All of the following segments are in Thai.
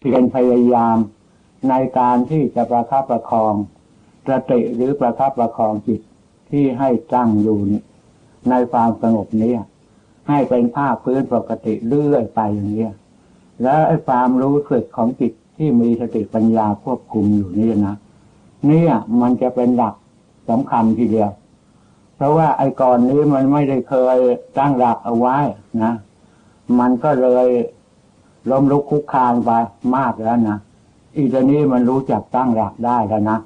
เพียรพยายามในการที่จะประคับประคองสติหรือประคับประคองจิตที่ให้ตั้งอยู่ในความสงบนี้ให้เป็นภาคพื้นปกติเรื่อยไปอย่างนี้แล้วไอ้ความรู้สึกของจิตที่มีสติปัญญาควบคุมอยู่นี่นะเนี่ยมันจะเป็นหลักสำคัญทีเดียว เพราะว่าไอ้ก่อนนี้มันไม่ได้เคยตั้งหลักเอาไว้นะ มันก็เลย ล้มลุกคุกคานไปมากแล้วนะอีตอนนี้มันรู้จักตั้งหลักได้แล้วนะ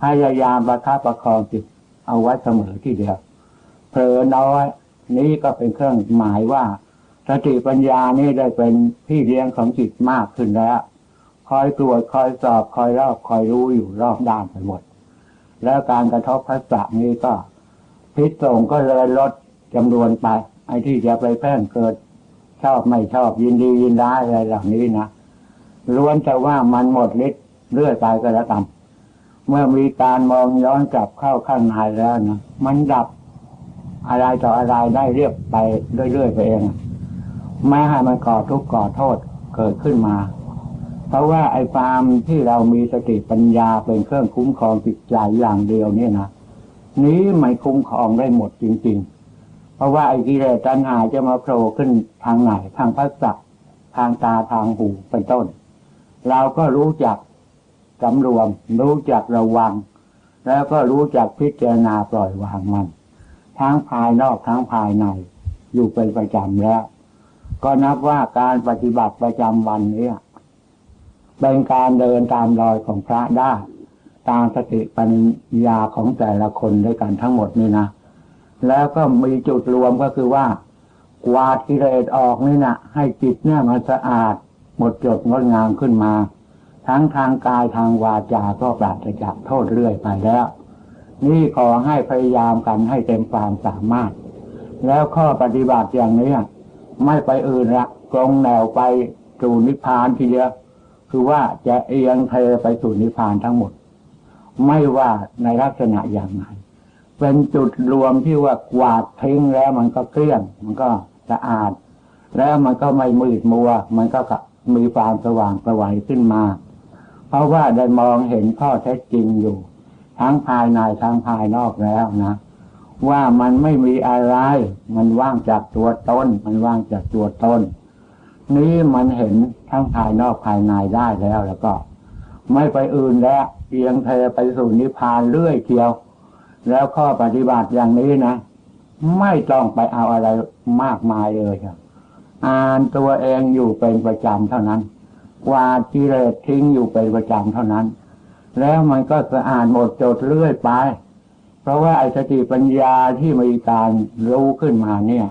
พยายามประคับประคองจิตเอาไว้เสมอที่เดียวเผลอน้อยนี้ก็เป็นเครื่องหมายว่าสติปัญญานี่ได้เป็นพี่เลี้ยงของจิตมากขึ้นแล้ว คอยตรวจคอยสอบคอยรอบคอยรู้อยู่รอบด้านไปหมด แล้วการกระทบพัสสะนี้ก็พิษส่งก็เลยลดจำนวนไป ไอ้ที่จะไปแพร่งเกิด ชอบไม่ชอบยินดียินร้ายอะไรเหล่านี้นะล้วนแต่ว่ามันหมดฤทธิ์เรื่อยไปก็แล้วกันเมื่อมีการมองย้อนกลับเข้าข้างในแล้วนะมันดับอะไรต่ออะไรได้เรียบไปเรื่อยๆไปเองไม่ให้มันก่อทุกข์ก่อโทษเกิดขึ้นมา เพราะว่าไอ้ความที่เรามีสติปัญญาเป็นเครื่องคุ้มครองจิตใจอย่างเดียวเนี่ยนะนี้ไม่คุ้มครองได้หมดจริง ๆ ราะว่าไอ้กิเลสตัณหาจะมาโผล่ขึ้นทางไหน ทางพระสักทางตาทางหูเป็นต้น เราก็รู้จักสำรวม รู้จักระวัง แล้วก็รู้จักพิจารณาปล่อยวางมัน ทั้งภายนอกทั้งภายใน อยู่เป็นประจำแล้ว ก็นับว่าการปฏิบัติประจำวันนี้เป็นการเดินตามรอยของพระได้ ตามสติปัญญาของแต่ละคนด้วยกันทั้งหมดนี่นะ แล้วก็มีจุดรวมก็คือว่ากวาดกิเลสออกนี่นะให้จิตเนี่ยมันสะอาด หมดจดงดงามขึ้นมา ทั้งทางกายทางวาจาก็ปราศจากโทษเรื่อยไปแล้ว นี่ขอให้พยายามกันให้เต็มความสามารถ แล้วข้อปฏิบัติอย่างนี้ไม่ไปอื่นละตรงแนวไปสู่นิพพานทีเดียวคือว่าจะเอียงเทไปสู่นิพพานทั้งหมด ไม่ว่าในลักษณะอย่างไร เป็นจุดรวมที่ว่ากวาดทิ้งแล้วมันก็เคลื่อน มันก็สะอาด แล้วมันก็ไม่มืดมัว มันก็มีความสว่างสวัยขึ้นมา เพราะว่าได้มองเห็นข้อเท็จจริงอยู่ ทั้งภายในทั้งภายนอกแล้วนะว่ามันไม่มีอะไร มันว่างจากตัวตน มันว่างจากตัวตน นี้มันเห็นทั้งภายนอกภายในได้แล้วแล้วก็ ไม่ไปอื่นแล้วเพียงเธอไปสู่นิพพานเรื่อยเทียว แล้วข้อปฏิบัติอย่างนี้นะ ไม่ต้องไปเอาอะไรมากมายเลยครับอ่านตัวเองอยู่เป็นประจำเท่านั้นวาดกิเลสทิ้งอยู่เป็นประจำเท่านั้น แล้วมันก็สะอาดหมดจดเรื่อยไป เพราะว่าไอ้สติปัญญาที่มีการรู้ขึ้นมาเนี่ย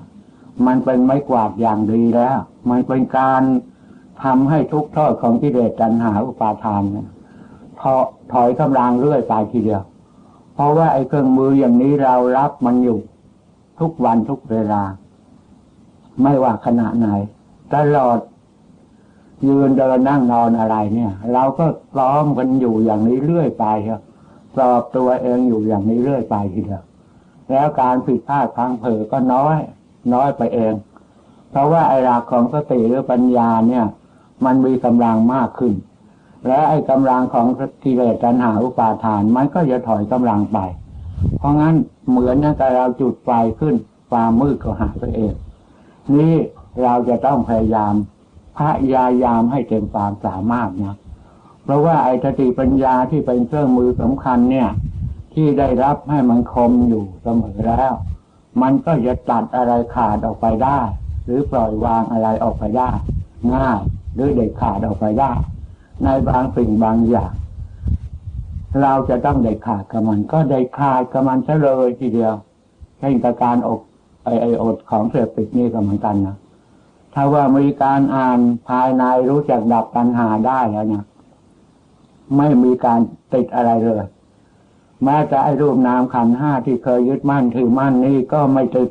มันเป็นไม้กวาดอย่างดีแล้ว มันเป็นการทำให้ทุกโทษของกิเลสตัณหาอุปาทานเนี่ยถอถอยกำลังเรื่อยไปทีเดียว เพราะว่าไอ้เครื่องมืออย่างนี้เรารับมันอยู่ ทุกวันทุกเวลา ไม่ว่าขณะไหน ตลอด ยืนเดินนั่งนอนอะไรเนี่ย เราก็ซ้อมกันอยู่อย่างนี้เรื่อยไปครับสอบตัวเองอยู่อย่างนี้เรื่อยไปทีเดียวแล้วการผิดพลาดพังเผลอก็น้อย น้อยไปเอง เพราะว่าไอ้หลักของสติหรือปัญญาเนี่ย มันมีกำลังมากขึ้น และไอ้กำลังของกิเลสตัณหาอุปาทานมันก็จะถอยกำลังไป เพราะงั้นเหมือนกับเราจุดไฟขึ้นความมืดก็หายไปเอง นี่เราจะต้องพยายามพยายามให้เต็มความสามารถนะเพราะว่าไอ้สติปัญญาที่เป็นเครื่องมือสำคัญเนี่ย ที่ได้รับให้มันคมอยู่เสมอแล้ว มันก็จะตัดอะไรขาดออกไปได้ หรือปล่อยวางอะไรออกไปได้ง่ายหรือเด็ดขาดออกไปได้ ในบางสิ่งบางอย่าง เราจะต้องเด็ดขาดกับมัน ก็เด็ดขาดกับมันซะเลยทีเดียวเช่นกับการอกไอไออดของเสพติดนี่ก็เหมือนกันนะถ้าว่ามีการอ่านภายในรู้จักดับปัญหาได้แล้วเนี่ยไม่มีการติดอะไรเลยแม้แต่ไอ้รูปนามขันห้าที่เคยยึดมั่นถือมั่นนี่ก็ไม่ติด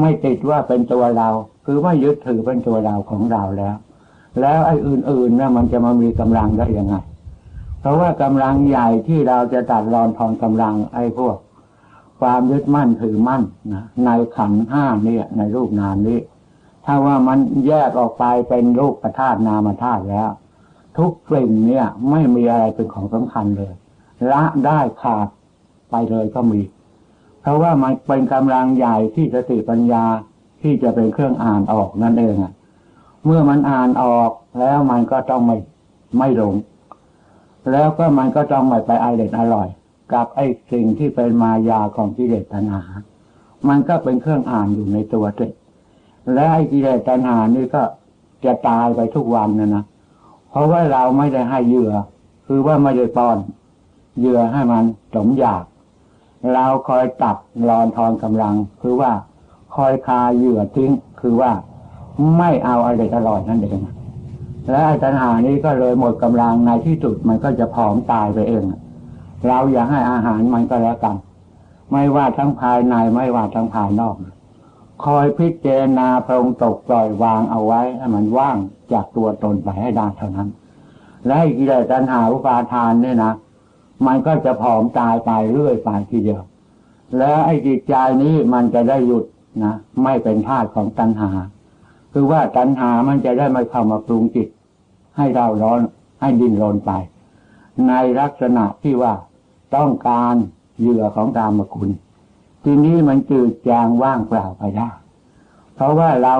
ไม่ติดว่าเป็นตัวเรา คือไม่ยึดถือเป็นตัวเราของเราแล้ว แล้วไอ้อื่นๆนะมันจะมามีกำลังได้ยังไง เพราะว่ากำลังใหญ่ที่เราจะตัดรอนทอนกำลัง ไอ้พวก ความยึดมั่นถือมั่นนะในขันห้าเนี่ยในรูปนามนี้ ถ้าว่ามันแยกออกไปเป็นรูปธาตนามธาตุแล้ว ทุกสิ่งเนี่ย ไม่มีอะไรเป็นของสำคัญเลยละได้ขาดไปเลยก็มี เพราะว่ามันเป็นกำลังใหญ่ที่สติปัญญาที่จะเป็นเครื่องอ่านออกนั่นเองอะ เมื่อมันอ่านออกแล้วมันก็ต้องไม่ไม่หลง แล้วก็มันก็ต้องไม่ไปอร่อยอร่อย กับไอ้สิ่งที่เป็นมายาของกิเลสตัณหา มันก็เป็นเครื่องอ่านอยู่ในตัวเองและไอ้กิเลสตัณหานี่ก็จะตายไปทุกวันนะนะเพราะว่าเราไม่ได้ให้เหยื่อ คือว่าไม่ได้ป้อนเหยื่อให้มันสมอยาก เราคอยตัดรอนทอนกำลัง คือว่าคอยคาเหยื่อทิ้งคือว่า ไม่เอาอะไรอร่อยนั่นเองและอ้ตัณหานี้ก็เลยหมดกำลังในที่สุดมันก็จะผอมตายไปเอง เราอยากให้อาหารมันก็แล้วกัน ไม่ว่าทั้งภายในไม่ว่าทั้งภายนอก คอยพิจารณาพรงตกปล่อยวางเอาไว้ให้มันว่างจากตัวตนไปให้ได้เท่านั้น และกิเลสตัณหาอุปาทานเนี่ยนะมันก็จะผอมตายไปเรื่อยไปทีเดียว แล้วไอ้จิตใจนี้มันจะได้หยุดนะ ไม่เป็นธาตุของตัณหา คือว่าตัณหามันจะได้ไม่เข้ามาปรุงจิต ให้เราร้อนให้ดิ้นรนไป ในลักษณะที่ว่าต้องการเหยื่อของกามคุณ ทีนี้มันจืดจางว่างเปล่าไปได้ เพราะว่าเรา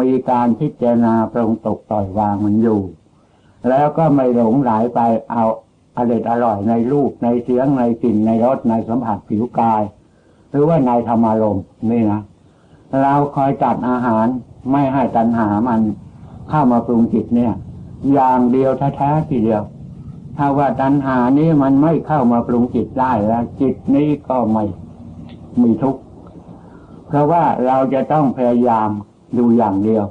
มีการพิจารณาปรงตกต่อยวางมันอยู่ แล้วก็ไม่หลงไหลไปเอาอร่อยอร่อยในรูปในเสียงในกลิ่นในรสในสัมผัสผิวกาย หรือว่าในธรรมารมณ์นี่นะเราคอยจัดอาหาร ไม่ให้ตัณหามันเข้ามาปรุงจิตเนี่ย อย่างเดียวแท้ๆทีเดียว ถ้าว่าตัณหานี้มันไม่เข้ามาปรุงจิตได้แล้ว จิตนี้ก็ไม่มีทุกข์เพราะว่าเราจะต้องพยายามดูอย่างเดียว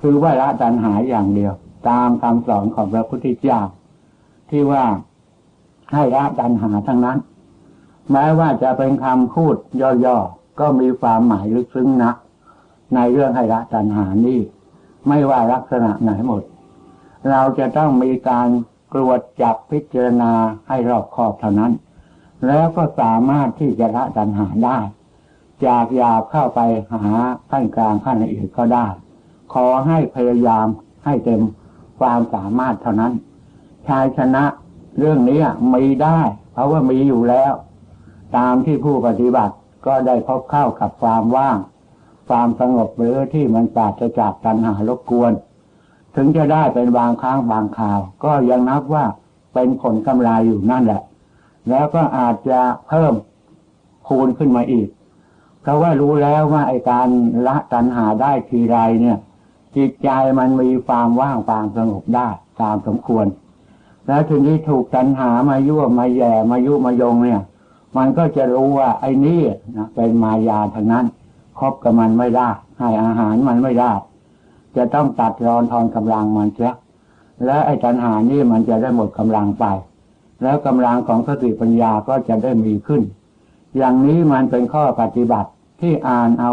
คือว่าละตัณหาอย่างเดียว ตามคำสอนของพระพุทธเจ้าที่ว่าให้ละตัณหาทั้งนั้น แม้ว่าจะเป็นคำพูดย่อๆก็มีความหมายลึกซึ้งนะ ในเรื่องให้ละตัณหานี้ไม่ว่าลักษณะไหนหมด เราจะต้องมีการกรวดจับพิจารณาให้รอบคอบเท่านั้น แล้วก็สามารถที่จะละตัณหาได้ จากหยาบเข้าไปหาขั้นกลางขั้นละเอียดก็ได้ ขอให้พยายามให้เต็มความสามารถเท่านั้น ชายชนะเรื่องนี้มีได้ เพราะว่ามีอยู่แล้ว ตามที่ผู้ปฏิบัติก็ได้พบเข้ากับความว่าง ความสงบหรือที่มันปราศจากตัณหารบกวน ถึงจะได้เป็นบางครั้งบางคราว ก็ยังนับว่าเป็นผลกำไรอยู่นั่นแหละ แล้วก็อาจจะเพิ่มคูณขึ้นมาอีก เพราะว่ารู้แล้วว่าไอการละตัณหาได้ทีไรเนี่ย จิตใจมันมีความว่างความสงบได้ตามสมควร แล้วทีนี้ถูกตัณหามายั่วมาแย่มายุมายงเนี่ย มันก็จะรู้ว่าไอ้นี่นะเป็นมายาทั้งนั้น คบกับมันไม่ได้ให้อาหารมันไม่ได้ จะต้องตัดรอนทอนกำลังมันเสียแล้วไอ้ตัณหานี่มันจะได้หมดกำลังไป แล้วกำลังของสติปัญญาก็จะได้มีขึ้น อย่างนี้มันเป็นข้อปฏิบัติที่อ่านเอา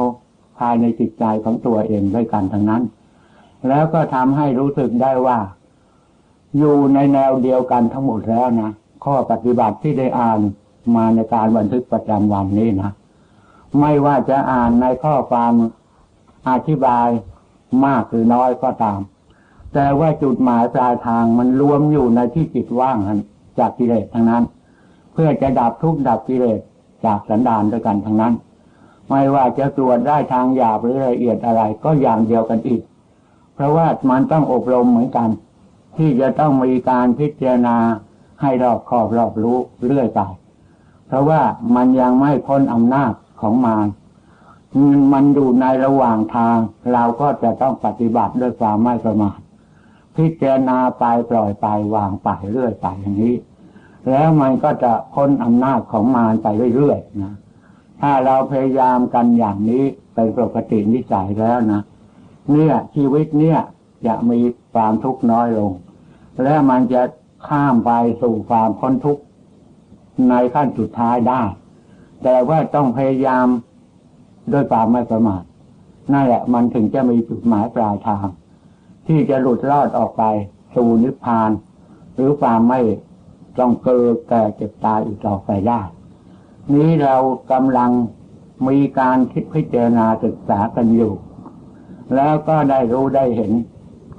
ภายในจิตใจของตัวเองด้วยกันทั้งนั้น แล้วก็ทำให้รู้สึกได้ว่า อยู่ในแนวเดียวกันทั้งหมดแล้วนะข้อปฏิบัติที่ได้อ่านมาในการบันทึกประจำวันนี้นะ ไม่ว่าจะอ่านในข้อความอธิบายมากหรือน้อยก็ตาม แต่ว่าจุดหมายปลายทางมันรวมอยู่ในที่จิตว่างจากกิเลสทั้งนั้น เพื่อจะดับทุกข์ดับกิเลสจากสันดานด้วยกันทั้งนั้น ไม่ว่าจะตรวจได้ทางหยาบหรือละเอียดอะไรก็อย่างเดียวกันอีก เพราะว่ามันต้องอบรมเหมือนกัน ที่จะต้องมีการพิจารณาให้รอบคอบรอบรู้เรื่อยไปเพราะว่ามันยังไม่พ้นอำนาจ ของมารมันอยู่ในระหว่างทาง เราก็จะต้องปฏิบัติด้วยความไม่ประมาทพิจารณาไปปล่อยไปวางไปเรื่อยไปอย่างนี้ แล้วมันก็จะพ้นอำนาจของมารไปเรื่อยๆนะถ้าเราพยายามกันอย่างนี้เป็นปกตินิสัยแล้วนะเนี่ยชีวิตเนี่ยจะมีความทุกข์น้อยลง และมันจะข้ามไปสู่ความพ้นทุกข์ในขั้นสุดท้ายได้ แต่ว่าต้องพยายามด้วยความไม่ประมาทนั่นแหละ มันถึงจะมีจุดหมายปลายทาง ที่จะหลุดรอดออกไปสู่นิพพาน หรือความไม่ต้องเกิดแก่เจ็บตายอีกต่อไปได้ นี้เรากำลังมีการคิดพิจารณาศึกษากันอยู่ แล้วก็ได้รู้ได้เห็น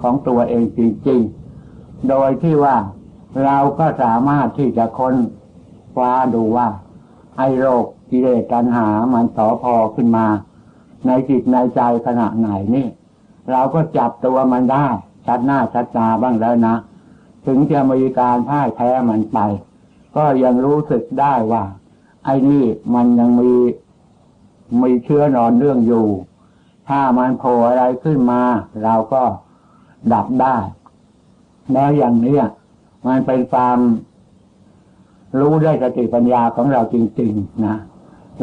ของตัวเองจริงๆ โดยที่ว่าเราก็สามารถที่จะค้นคว้าดูว่า ไอ้โรคกิเลสตัณหามันต่อพอขึ้นมา ในจิตในใจขณะไหนนี่ เราก็จับตัวมันได้ ชัดหน้าชัดตาบ้างแล้วนะ ถึงจะมีการพ่ายแพ้มันไป ก็ยังรู้สึกได้ว่า ไอ้นี่มันยังมีมีเชื้อนอนเรื่องอยู่ ถ้ามันโผล่อะไรขึ้นมา เราก็ดับได้ แล้วอย่างนี้มันเป็นความ รู้ได้สติปัญญาของเราจริง ๆ นะ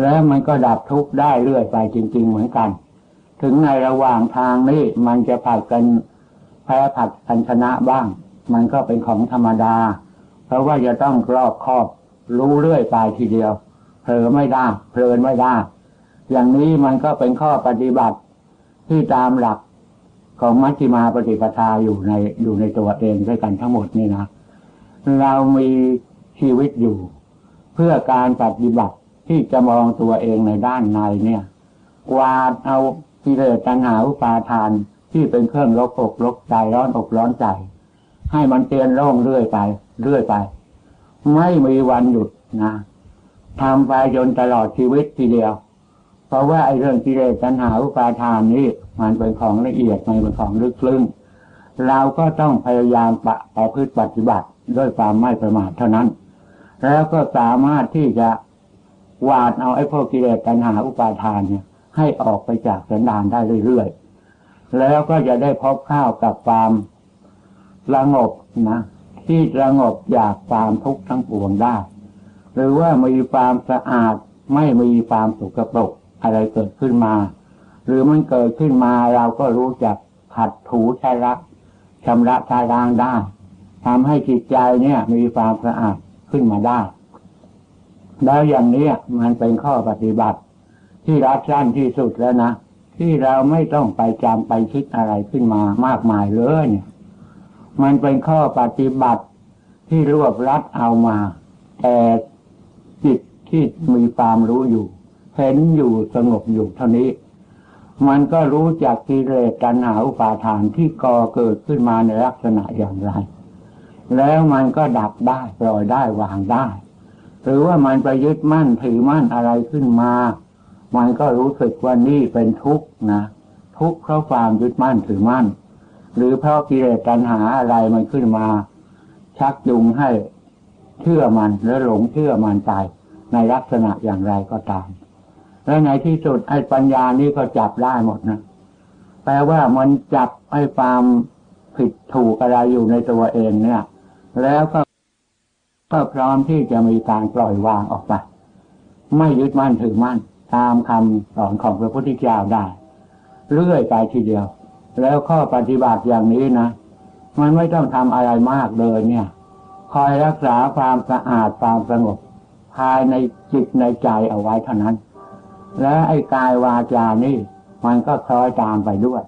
แล้วมันก็ดับทุกข์ได้เรื่อยไปจริง ๆ เหมือนกัน ถึงในระหว่างทางนี้มันจะผัดกันแพ้ผัดกันชนะบ้าง มันก็เป็นของธรรมดา เพราะว่าจะต้องรอบครอบรู้เรื่อยไปทีเดียวเผลอไม่ได้เพลินไม่ได้ อย่างนี้มันก็เป็นข้อปฏิบัติที่ตามหลักของมัชฌิมาปฏิปทาอยู่ในอยู่ในตัวเองด้วยกันทั้งหมดนี่นะ เรามี ชีวิตอยู่ เพื่อการปฏิบัติที่จะมองตัวเองในด้านในเนี่ย กวาดเอากิเลสตัณหาอุปาทานที่เป็นเครื่องรบอกรกใจร้อนอกร้อนใจ ให้มันเตียนโล่งเรื่อยไป เรื่อยไป ไม่มีวันหยุดนะทำไปจนตลอดชีวิตทีเดียว เพราะว่าไอ้เรื่องกิเลสตัณหาอุปาทานนี้มันเป็นของละเอียดมันเป็นของลึกซึ้งเราก็ต้องพยายามปะประพฤติปฏิบัติด้วยความไม่ประมาทเท่านั้น แล้วก็สามารถที่จะวาดเอาไอ้พวกกิเลสตัณหาอุปาทานเนี่ย ให้ออกไปจากสันดานได้เรื่อยๆ แล้วก็จะได้พบข้าวกับความสงบนะที่สงบจากความทุกข์ทั้งปวงได้ หรือว่ามีความสะอาดไม่มีความสุกปรกอะไรเกิดขึ้นมา หรือมันเกิดขึ้นมาเราก็รู้จักขัดถูใช้รักชำระชาล้างได้ทำให้จิตใจเนี่ย มีความสะอาด ขึ้นมาได้ แล้วอย่างนี้มันเป็นข้อปฏิบัติ ที่รัดสั้นที่สุดแล้วนะ ที่เราไม่ต้องไปจำไปคิดอะไรขึ้นมามากมายเลยเนี่ยมันเป็นข้อปฏิบัติที่รวบรัดเอามา แต่จิตที่มีความรู้อยู่ เห็นอยู่สงบอยู่เท่านี้ มันก็รู้จักกิเลสตัณหาอุปาทานที่ก่อเกิดขึ้นมาในลักษณะอย่างไร แล้วมันก็ดับได้ปล่อยได้วางได้ หรือว่ามันไปยึดมั่นถือมั่นอะไรขึ้นมา มันก็รู้สึกว่านี่เป็นทุกข์นะ ทุกข์เพราะความยึดมั่นถือมั่น หรือเพราะกิเลสตัณหาอะไรมันขึ้นมา ชักจูงให้เชื่อมันและหลงเชื่อมันไปในลักษณะอย่างไรก็ตาม และในที่สุดไอ้ปัญญานี้ก็จับได้หมดนะแปลว่ามันจับไอ้ความผิดถูกอะไรอยู่ในตัวเองเนี่ย แล้วก็ก็พร้อมที่จะมีการปล่อยวางออกไปไม่ยึดมั่นถือมั่น ตามคำสอนของพระพุทธเจ้าได้ เรื่อยไปทีเดียว แล้วข้อปฏิบัติอย่างนี้นะ มันไม่ต้องทำอะไรมากเลยเนี่ย คอยรักษาความสะอาดความสงบ ภายในจิตในใจเอาไว้เท่านั้น และไอ้กายวาจานี่ มันก็คล้อยตามไปด้วย